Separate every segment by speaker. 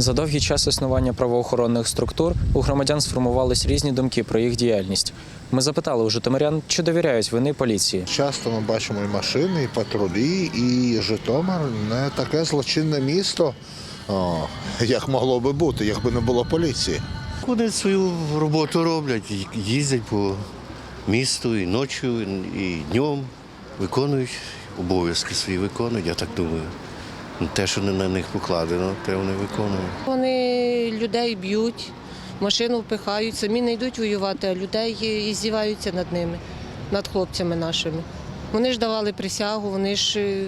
Speaker 1: За довгий час існування правоохоронних структур у громадян сформувались різні думки про їх діяльність. Ми запитали у житомирян, чи довіряють вони поліції.
Speaker 2: Часто ми бачимо і машини, і патрулі, і Житомир не таке злочинне місто, як могло би бути, якби не було поліції.
Speaker 3: Вони свою роботу роблять, їздять по місту і ночі, і днем, виконують обов'язки свої виконують, я так думаю. Ну, Те, що не на них покладено, те вони виконують.
Speaker 4: Вони людей б'ють, машину впихають, самі не йдуть воювати, а людей і здіваються над ними, над хлопцями нашими. Вони ж давали присягу, вони ж е,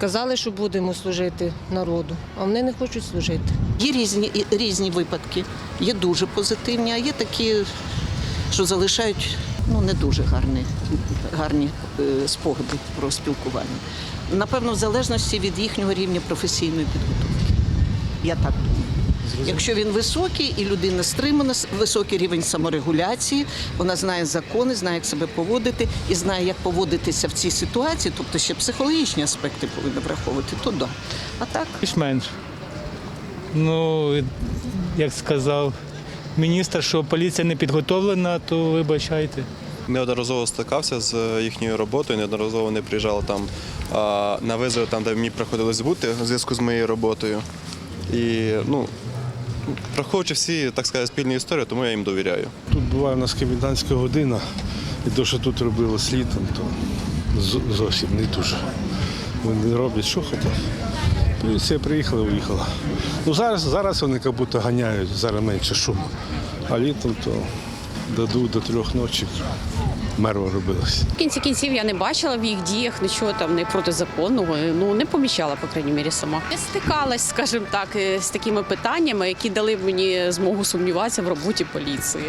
Speaker 4: казали, що будемо служити народу, а вони не хочуть служити.
Speaker 5: Є різні, і- різні випадки. Є дуже позитивні, а є такі, що залишають ну, не дуже гарні, гарні е, спогади про спілкування. Напевно, в залежності від їхнього рівня професійної підготовки. Я так думаю. Якщо він високий і людина стримана, високий рівень саморегуляції, вона знає закони, знає, як себе поводити і знає, як поводитися в цій ситуації, тобто ще психологічні аспекти повинна враховувати, то да. А так.
Speaker 6: Більш-менш. Ну, як сказав міністр, що поліція не підготовлена, то вибачайте.
Speaker 7: Неодноразово стикався з їхньою роботою, неодноразово вони приїжджали там а, на визови, там, де мені приходилось бути у зв'язку з моєю роботою. І ну, враховуючи всі, так сказати, спільні історії, тому я їм довіряю.
Speaker 8: Тут буває у нас комендантська година, і те, що тут робилось літом, то зовсім не дуже. Вони роблять, що хочуть. Поліція приїхала, уїхала. Ну зараз, зараз вони як будто ганяють, зараз менше шуму. А літом то дадуть до трьох ночі мерво робилось.
Speaker 9: В кінці кінців я не бачила в їх діях нічого там не протизаконного. Ну не помічала, по крайній мірі, сама. Я стикалась, скажімо так, з такими питаннями, які дали мені змогу сумніватися в роботі поліції.